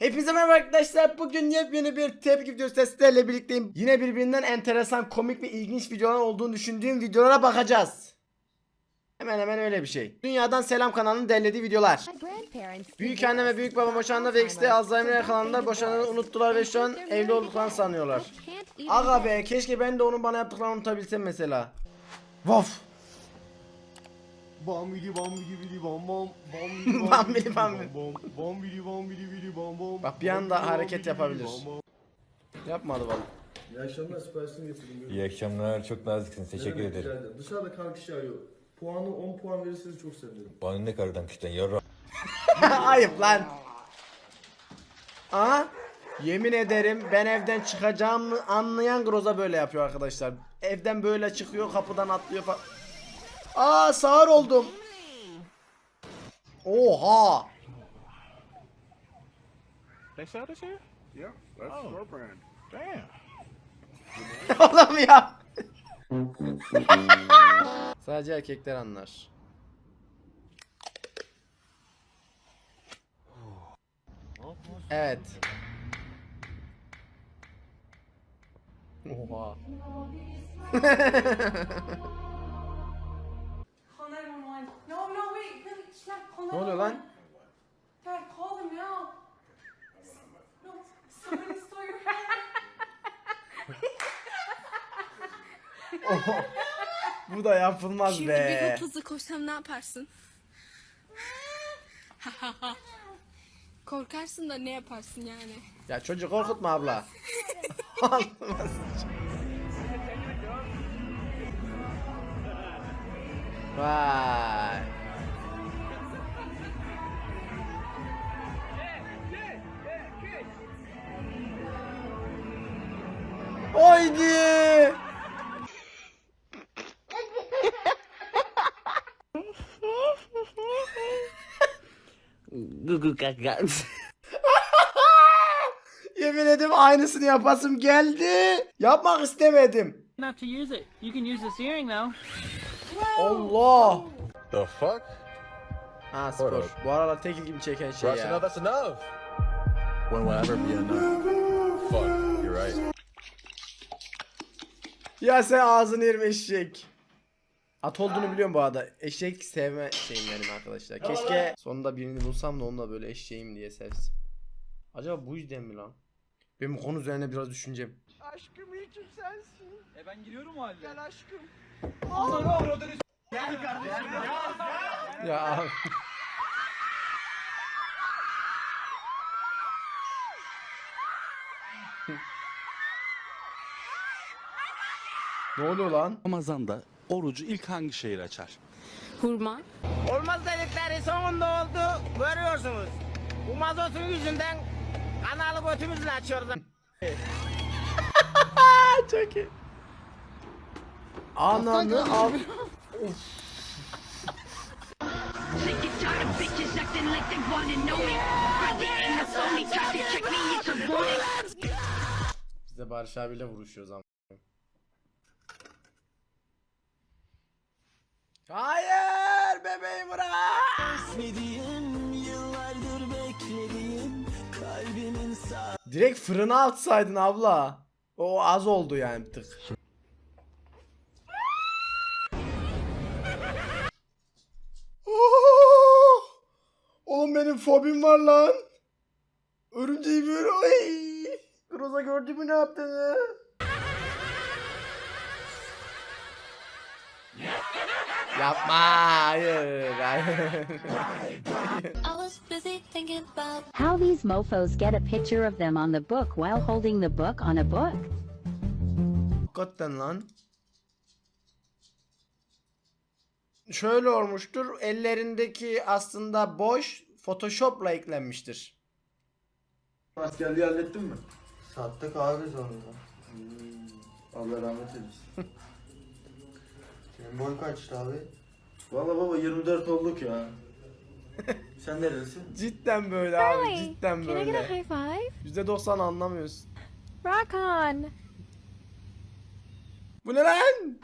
Hepinize merhaba arkadaşlar. Bugün yepyeni bir tepki videosu sizlerle birlikteyim. Yine birbirinden enteresan, komik ve ilginç videolar olduğunu düşündüğüm videolara bakacağız. Hemen hemen öyle bir şey. Dünyadan Selam kanalının derlediği videolar. Büyük anne ve büyük babam boşandı ve ikisi de Alzheimer yakalandılar. Boşananı unuttular ve şu an evli olduklarını sanıyorlar. Aga be keşke ben de onun bana yaptıklarını unutabilsem mesela. Vof. Bam bidi bam bidi bidi bam bam bam bidi Bam bidi bam bidi. bam bam bidi bam bidi bidi bam bam Bak bir bam anda hareket yapabilir. bidi bam bam. Yapmadı bana. İyi akşamlar siparişini getirdim. İyi akşamlar. Çok naziksiniz. Teşekkür rica ederim. ederim. Dışarıda kan kişi arıyor. Puanı 10 puan verirseniz çok sevinirim. Bana ne karıdan kıştan yarra. Ayıp lan. Aha. Yemin ederim ben evden çıkacağımı anlayan Groza böyle yapıyor arkadaşlar. Evden böyle çıkıyor kapıdan atlıyor falan. Aa sağır oldum. Oha. They sell this here? Yeah, that's our brand. Damn. Oğlum ya. Sadece erkekler anlar. Evet. Oha. call Ne oluyor lan? 911. Dad, call them now. No, somebody stole your phone. Bu da yapılmaz Şimdi be. bir hızlı koşsam ne yaparsın? Korkarsın da ne yaparsın yani? Ya çocuk korkutma abla. Vay. Yemin ederim aynısını yapasım geldi. Yapmak istemedim. enough to use it. You can use this earring though. Allah. The fuck? Ha spor. Bu aralar tekil gibi çeken şey enough, ya. that's enough. When will ever be enough? Fuck, you're right. Ya sen ağzını yerim eşek. At olduğunu biliyorum bu arada. Eşek sevme şeyim benim arkadaşlar. Keşke sonunda birini bulsam da onunla böyle eşeğim diye sevsin. Acaba bu yüzden mi lan? Benim bu konu üzerine biraz düşüneceğim. Aşkım ki sensin. E ben giriyorum o halde. Gel aşkım. Ya abi. ne oluyor lan? Ramazan'da orucu ilk hangi şehir açar? Hurma. Olmaz dedikleri sonunda oldu. Görüyorsunuz. Bu mazotun yüzünden kanalı götümüzle açıyoruz. Çok iyi. Ananı al. Biz de Barış abiyle vuruşuyoruz ama. Hayır bebeğim bırak. Direkt fırına atsaydın abla. O az oldu yani bir tık. Oh! Oğlum benim fobim var lan. Örümceği böyle ay. Groza gördü mü ne yaptığını? Yapma hayır hayır. How these mofos get a picture of them on the book while holding the book on a book? Hakikaten lan. Şöyle olmuştur. Ellerindeki aslında boş Photoshop'la eklenmiştir. Askerliği hallettin mi? Sattık abi sonunda. Allah rahmet eylesin. Senin boy kaçtı abi? Valla baba 24 olduk ya. Sen neredesin? Cidden böyle abi. Cidden böyle. five? %90 anlamıyorsun. Rock on. Bu ne lan?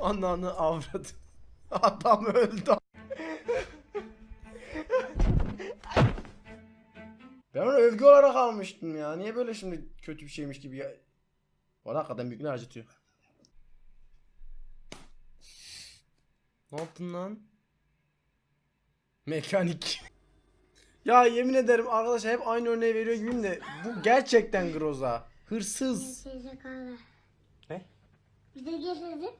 Ananı avradı. Adam öldü. Ben onu övgü olarak almıştım ya. Niye böyle şimdi kötü bir şeymiş gibi ya? Bana hakikaten büyük ne acıtıyor. Ne yaptın lan? Mekanik. ya yemin ederim arkadaşlar hep aynı örneği veriyor gibiyim de bu gerçekten groza. Hırsız. Ne? Bize getirdin.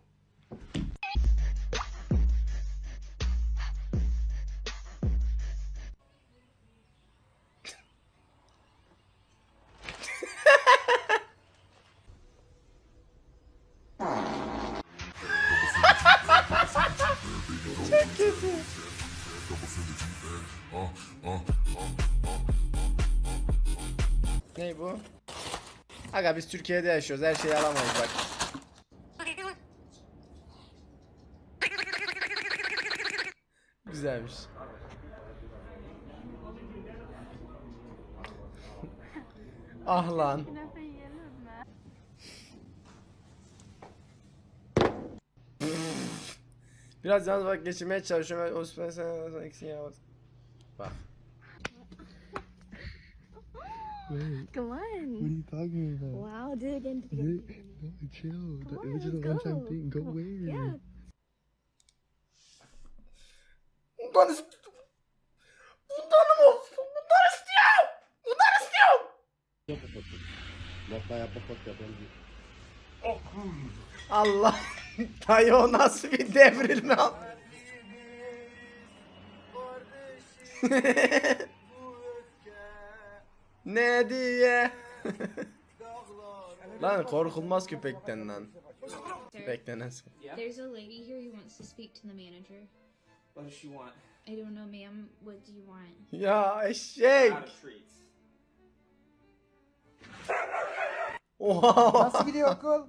Ne bu? Aga biz Türkiye'de yaşıyoruz. Her şeyi alamayız bak. Güzelmiş. ah lan. Biraz yalnız bak geçirmeye çalışıyorum. O süper sen ikisini yapamaz. Bak. Come on. What are you talking about? Wow, do it again. Do it again. No, chill. Come on, let's go. Come on. Yeah. Bundan istiyorum. Bundan olsun. Bundan istiyorum. Bundan istiyorum. Allah. Dayı o nasıl bir devrilme. ne diye? lan korkulmaz köpekten lan. Köpekten nasıl? There's a lady here who wants to speak to the manager. What does she want? I don't know, ma'am. What do you want? Ya eşek. Oha. Nasıl gidiyor okul?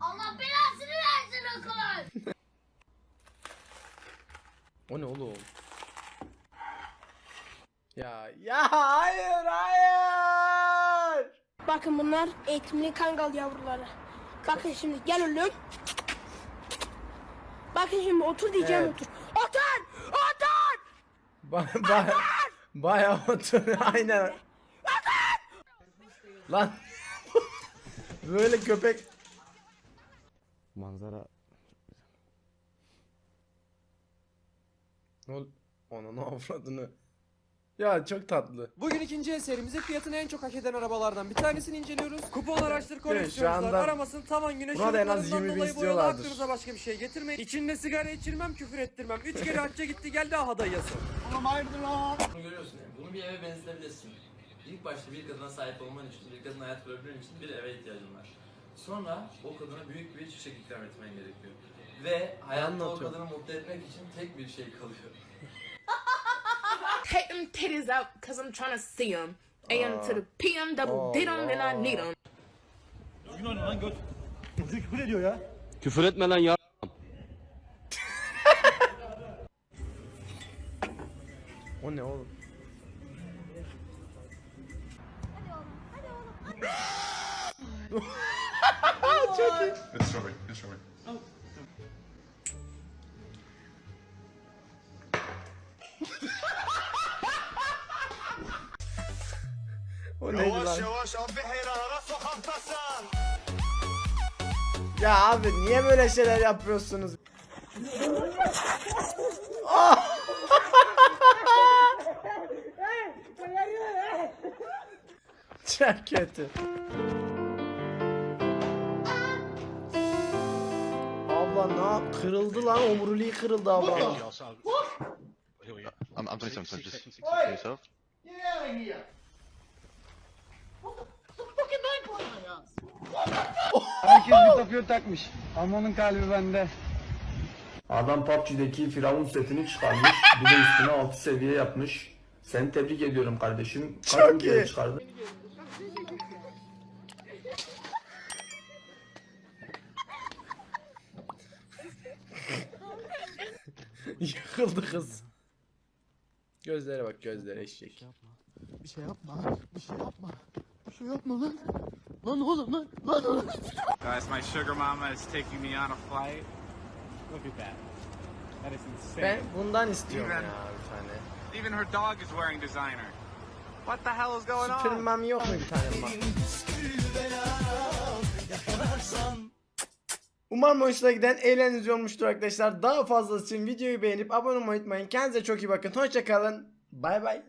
Allah belasını versin okulun. O ne oğlum? Ya ya hayır hayır. Bakın bunlar eğitimli kangal yavruları. Bakın şimdi gel oğlum. Bakın şimdi otur diyeceğim Evet. otur. Otur! Otur! Ba ba bayağı otur aynen. Lan böyle köpek Manzara ne ol ne avradını. Ya çok tatlı. Bugün ikinci eserimizi fiyatını en çok hak eden arabalardan bir tanesini inceliyoruz. Kupon araştır koleksiyoncular anda aramasın tavan güneş buna da en az ışıklarından 20 bin dolayı boyalı istiyorlardır. aklınıza başka bir şey getirmeyin. İçinde sigara içirmem küfür ettirmem. Üç kere hacca gitti geldi aha dayısı. Bunu görüyorsun yani. Bunu bir eve benzetebilirsin. İlk başta bir kadına sahip olman için, bir kadın hayat kurabilmen için bir eve ihtiyacın var. Sonra o kadına büyük bir çiçek ikram etmen gerekiyor. Ve hayatta o kadını mutlu etmek için tek bir şey kalıyor. Take them titties out cause I'm trying to see them. AM to the PM double did 'em and I need 'em. Küfür etme lan ya. O ne oğlum? Çok iyi. O neydi lan? Ya abi niye böyle şeyler yapıyorsunuz? Ah! Çok kötü. Abla ne yap? Kırıldı lan omuriliği kırıldı abla. I'm, I'm 27, so just yourself. Herkes bir takıyor takmış. Amanın kalbi bende. Adam PUBG'deki Firavun setini çıkarmış. Bir de üstüne 6 seviye yapmış. Seni tebrik ediyorum kardeşim. Kaç Çok iyi. çıkardın? Yıkıldı kız. Gözlere bak gözlere eşek. Bir şey yapma. Bir şey yapma. Bir şey yapma lan. Lan oğlum lan. Lan oğlum. Guys, my sugar mama is taking me on a flight. Look at that. That is insane. Ben bundan istiyorum Even- ya bir tane. Even her dog is wearing designer. What the hell is going Sütün on? mami yok mu bir tane bak. Umarım hoşuna giden eğleniz olmuştur arkadaşlar. Daha fazlası için videoyu beğenip abone olmayı unutmayın. Kendinize çok iyi bakın. Hoşçakalın. Bay bay.